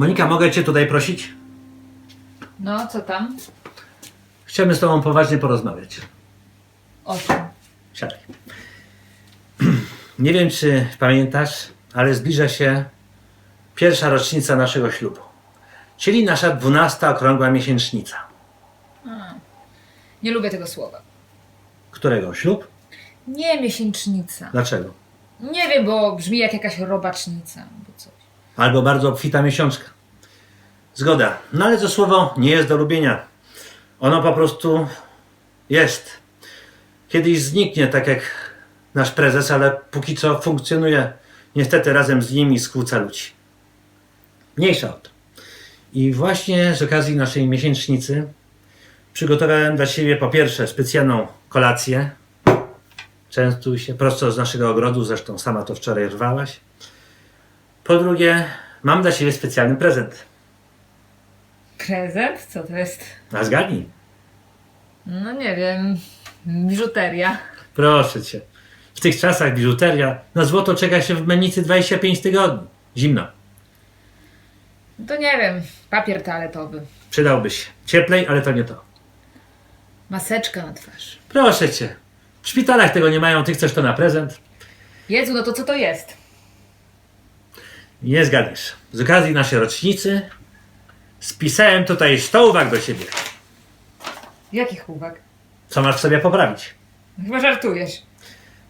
Monika, mogę Cię tutaj prosić? No, co tam? Chciałbym z Tobą poważnie porozmawiać. O czym? Siadaj. Nie wiem, czy pamiętasz, ale zbliża się pierwsza rocznica naszego ślubu. Czyli nasza dwunasta okrągła miesięcznica. Nie lubię tego słowa. Którego? Ślub? Nie miesięcznica. Dlaczego? Nie wiem, bo brzmi jak jakaś robacznica albo coś. Albo bardzo obfita miesiączka. Zgoda. No ale to słowo nie jest do lubienia. Ono po prostu jest. Kiedyś zniknie, tak jak nasz prezes, ale póki co funkcjonuje niestety razem z nimi skłóca ludzi. Mniejsza o to. I właśnie z okazji naszej miesięcznicy przygotowałem dla Ciebie po pierwsze specjalną kolację. Częstuj się prosto z naszego ogrodu, zresztą sama to wczoraj rwałaś. Po drugie, mam dla Ciebie specjalny prezent. Prezent? Co to jest? A zgadnij. No nie wiem. Biżuteria. Proszę Cię. W tych czasach biżuteria na złoto czeka się w mennicy 25 tygodni. Zimno. No to nie wiem. Papier toaletowy. Przydałby się. Cieplej, ale to nie to. Maseczka na twarz. Proszę Cię. W szpitalach tego nie mają, Ty chcesz to na prezent? Jezu, no to co to jest? Nie zgadniesz. Z okazji naszej rocznicy spisałem tutaj 100 uwag do Ciebie. Jakich uwag? Co masz w sobie poprawić? Chyba żartujesz.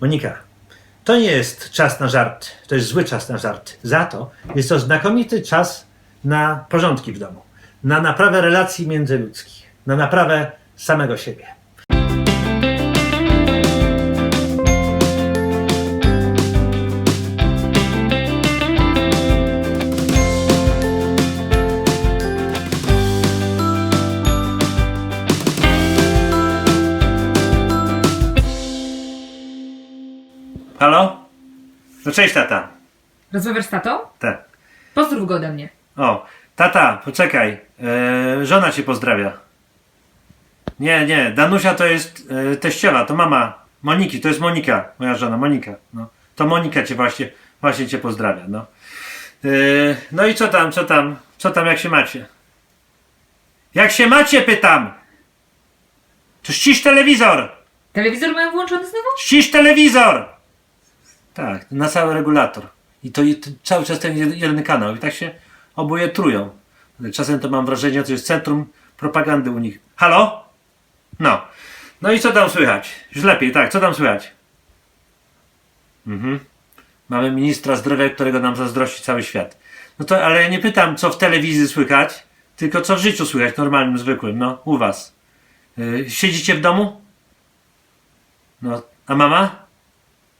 Monika, to nie jest czas na żart. To jest zły czas na żart. Za to jest to znakomity czas na porządki w domu. Na naprawę relacji międzyludzkich. Na naprawę samego siebie. Halo? No cześć tata. Rozmawiasz z tatą? Tak. Pozdrów go ode mnie. O, tata, poczekaj. E, żona cię pozdrawia. Nie, nie, Danusia to jest e, teściowa, to mama Moniki, to jest Monika, moja żona, Monika. No. To Monika cię właśnie, właśnie cię pozdrawia, no. E, no i co tam, co tam, co tam, jak się macie? Jak się macie, pytam! To ścisz telewizor! Telewizor mają włączony znowu? Ścisz telewizor! Tak, na cały regulator. I to, cały czas ten jed- jeden kanał. I tak się oboje trują. Czasem to mam wrażenie, że to jest centrum propagandy u nich. Halo? No. No i co tam słychać? Już lepiej, tak, co tam słychać? Mhm. Mamy ministra zdrowia, którego nam zazdrości cały świat. No to, ale ja nie pytam, co w telewizji słychać, tylko co w życiu słychać, normalnym, zwykłym, no, u was. Yy, siedzicie w domu? No, a mama?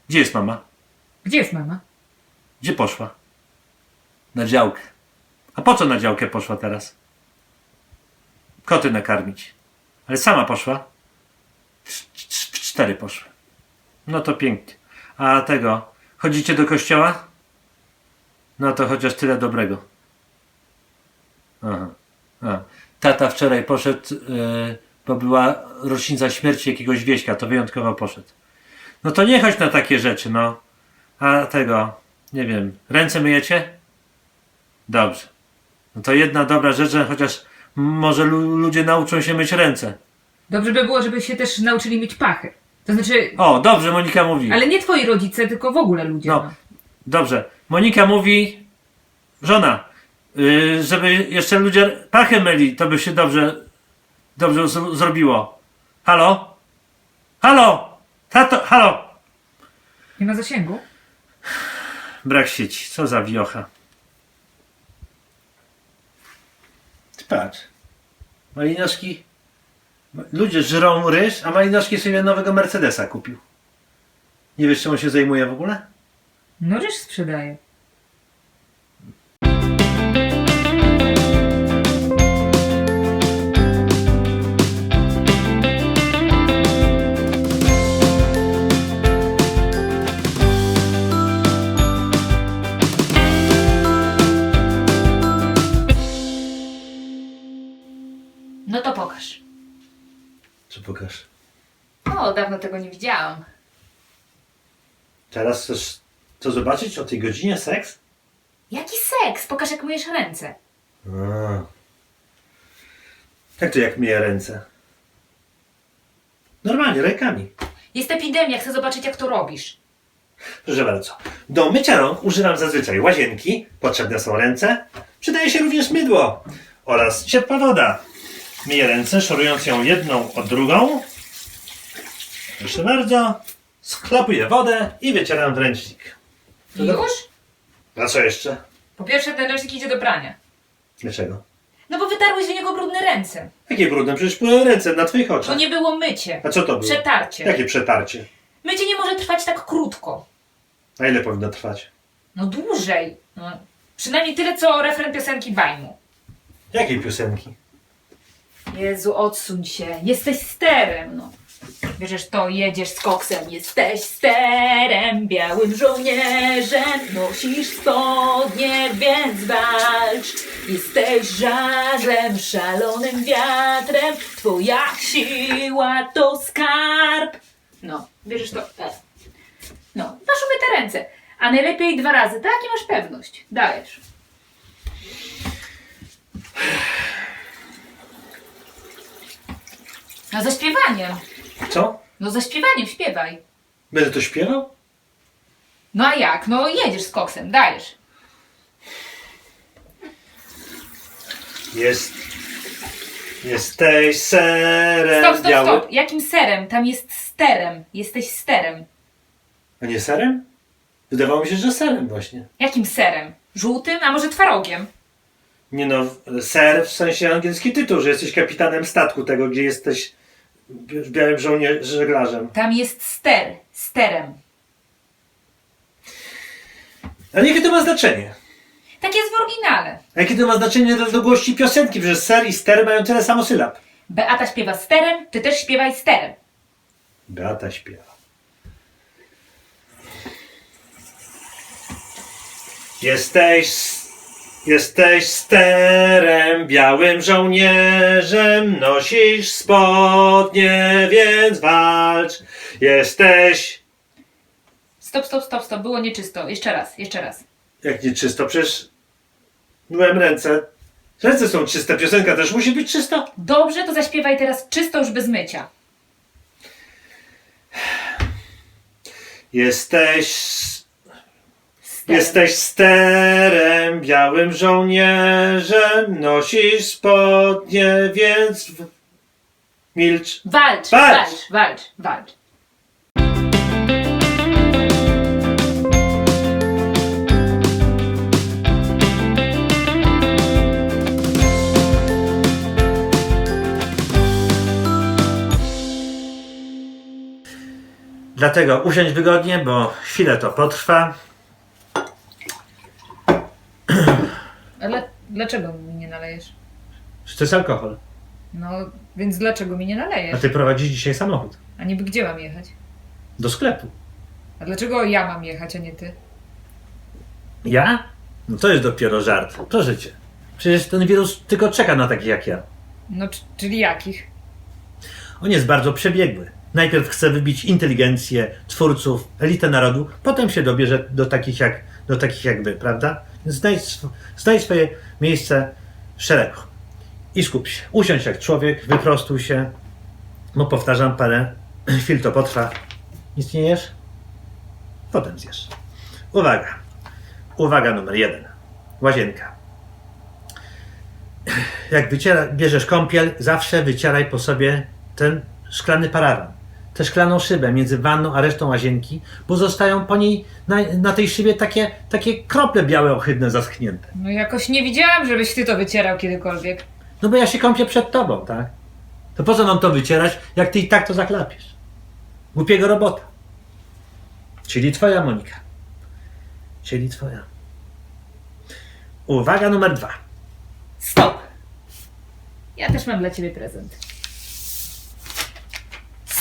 Gdzie jest mama? Gdzie jest mama? Gdzie poszła? Na działkę. A po co na działkę poszła teraz? Koty nakarmić. Ale sama poszła. W cztery poszły. No to pięknie. A tego, chodzicie do kościoła? No to chociaż tyle dobrego. Aha. A. Tata wczoraj poszedł, yy, bo była rocznica śmierci jakiegoś wieśka, to wyjątkowo poszedł. No to nie chodź na takie rzeczy, no. A tego, nie wiem, ręce myjecie? Dobrze. No to jedna dobra rzecz, że chociaż może lu- ludzie nauczą się myć ręce. Dobrze by było, żeby się też nauczyli mieć pachy. To znaczy, O, dobrze, Monika mówi. ale nie twoi rodzice, tylko w ogóle ludzie. No. No. Dobrze. Monika mówi, żona, yy, żeby jeszcze ludzie pachę myli, to by się dobrze, dobrze zrobiło. Halo? Halo? Tato, halo? Nie ma zasięgu? Brak sieci. Co za wiocha. Ty patrz. Malinowski... Ludzie żrą ryż, a Malinowski sobie nowego Mercedesa kupił. Nie wiesz, czym on się zajmuje w ogóle? No ryż sprzedaje. O, dawno tego nie widziałam. Teraz chcesz to zobaczyć o tej godzinie seks? Jaki seks? Pokaż jak myjesz ręce. A. Jak to jak myję ręce? Normalnie, rękami. Jest epidemia, chcę zobaczyć jak to robisz. Proszę bardzo. Do mycia rąk używam zazwyczaj łazienki, potrzebne są ręce. Przydaje się również mydło oraz ciepła woda. Myję ręce, szorując ją jedną od drugą. Proszę bardzo. Sklapuję wodę i wycieram w ręcznik. I już? A co jeszcze? Po pierwsze ten ręcznik idzie do prania. Dlaczego? No bo wytarłeś do niego brudne ręce. Jakie brudne? Przecież były ręce na twoich To oczach. nie było mycie. A co to było? Przetarcie. Jakie przetarcie? Mycie nie może trwać tak krótko. A ile powinno trwać? No dłużej. No, przynajmniej tyle, co refren piosenki Bajmu. Jakiej piosenki? Jezu, odsuń się. Jesteś sterem, no. Bierzesz to, jedziesz z koksem. Jesteś sterem, białym żołnierzem. Nosisz spodnie, więc walcz. Jesteś żarzem, szalonym wiatrem. Twoja siła to skarb. No, bierzesz to. e. No, masz umyte ręce. A najlepiej dwa razy, tak? I masz pewność. Dajesz. No ze śpiewaniem. Co? No ze śpiewaniem śpiewaj. Będę to śpiewał? No a jak? No jedziesz z koksem, dajesz. Jest. Jesteś serem Stop, stop, białym. stop. Jakim serem? Tam jest sterem. Jesteś sterem. A nie serem? Wydawało mi się, że serem właśnie. Jakim serem? Żółtym, a może twarogiem? Nie no, ser w sensie angielski tytuł, że jesteś kapitanem statku tego, gdzie jesteś bi- białym żołnierzem, żeglarzem. Tam jest ster. Sterem. Ale jakie to ma znaczenie? Tak jest w oryginale. A jakie to ma znaczenie dla długości piosenki? Przecież ser i ster mają tyle samo sylab. Beata śpiewa sterem, ty też śpiewaj sterem. Beata śpiewa. Jesteś, jesteś sterem, białym żołnierzem, nosisz spodnie, więc walcz. Jesteś, Stop, stop, stop, stop. Było nieczysto. Jeszcze raz, jeszcze raz. jak nie czysto, przecież myłem ręce. Ręce są czyste, piosenka też musi być czysta. Dobrze, to zaśpiewaj teraz czysto już bez mycia. Jesteś Sterem. Jesteś sterem, białym żołnierzem, nosisz spodnie, więc w... milcz. Walcz, Walcz. walcz, walcz, walcz. Dlatego usiądź wygodnie, bo chwilę to potrwa. Dlaczego mi nie nalejesz? Czy to jest alkohol? No, więc dlaczego mi nie A nalejesz? ty prowadzisz dzisiaj samochód. A niby gdzie mam jechać? Do sklepu. A dlaczego ja mam jechać, a nie ty? Ja? No to jest dopiero żart. Proszę cię. Przecież ten wirus tylko czeka na takich jak ja. No, c- czyli jakich? On jest bardzo przebiegły. Najpierw chce wybić inteligencję twórców, elitę narodu, potem się dobierze do takich jak, do takich jak wy, prawda? Znajdź, znajdź swoje miejsce w szeregu i skup się. Usiądź jak człowiek, wyprostuj się, bo powtarzam, parę chwil to potrwa. Nic nie jesz? Potem zjesz. Uwaga. Uwaga numer jeden. Łazienka. Jak wyciera, bierzesz kąpiel, zawsze wycieraj po sobie ten szklany parawan. Tę szklaną szybę między wanną a resztą łazienki, bo zostają po niej na, na tej szybie takie, takie krople białe, ohydne, zaschnięte. No jakoś nie widziałam, żebyś ty to wycierał kiedykolwiek. No bo ja się kąpię przed tobą, tak? To po co mam to wycierać, jak ty i tak to zaklapiesz? Głupiego robota. Czyli twoja, Monika. Czyli twoja. Uwaga numer dwa. Stop! Ja też mam dla ciebie prezent.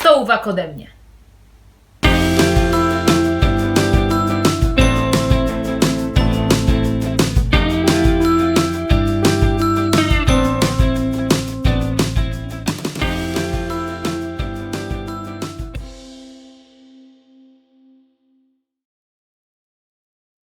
Sto uwag ode mnie.